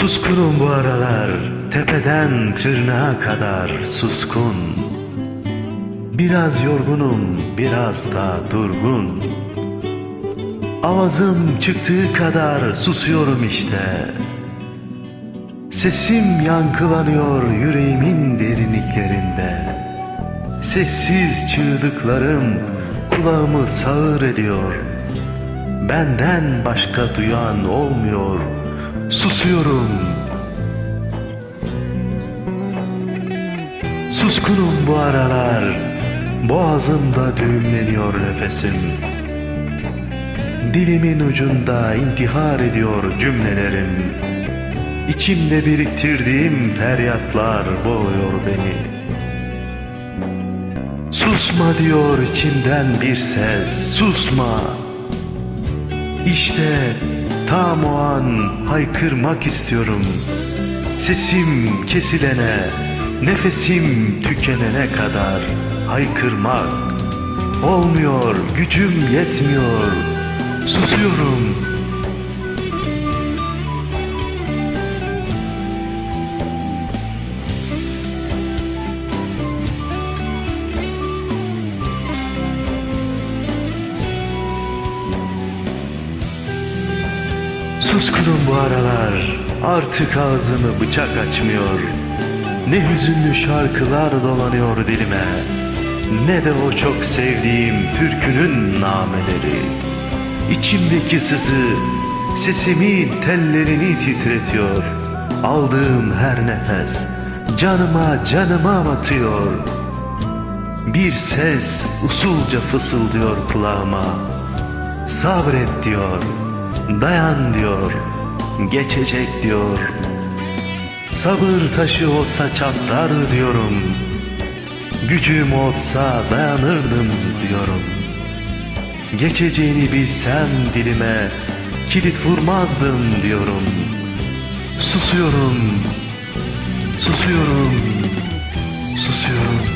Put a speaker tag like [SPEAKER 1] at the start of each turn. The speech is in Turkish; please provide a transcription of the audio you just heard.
[SPEAKER 1] Suskunum bu aralar tepeden tırnağa kadar suskun. Biraz yorgunum biraz da durgun. Avazım çıktığı kadar susuyorum işte. Sesim yankılanıyor yüreğimin derinliklerinde. Sessiz çığlıklarım kulağımı sağır ediyor. Benden başka duyan olmuyor Susuyorum. Suskunum bu aralar. Boğazımda düğümleniyor nefesim. Dilimin ucunda intihar ediyor cümlelerim. İçimde biriktirdiğim feryatlar boğuyor beni. Susma diyor içimden bir ses Susma. İşte tam o an haykırmak istiyorum. Sesim kesilene Nefesim tükenene kadar haykırmak. Olmuyor gücüm yetmiyor. Susuyorum Suskunum bu aralar Artık ağzını bıçak açmıyor. Ne hüzünlü şarkılar dolanıyor dilime. Ne de o çok sevdiğim türkünün nameleri. İçimdeki sızı Sesimin tellerini titretiyor. Aldığım her nefes Canıma canıma batıyor. Bir ses usulca fısıldıyor kulağıma. Sabret diyor Dayan diyor Geçecek diyor. Sabır taşı olsa çatlar diyorum. Gücüm olsa dayanırdım diyorum. Geçeceğini bilsem dilime Kilit vurmazdım diyorum. Susuyorum Susuyorum Susuyorum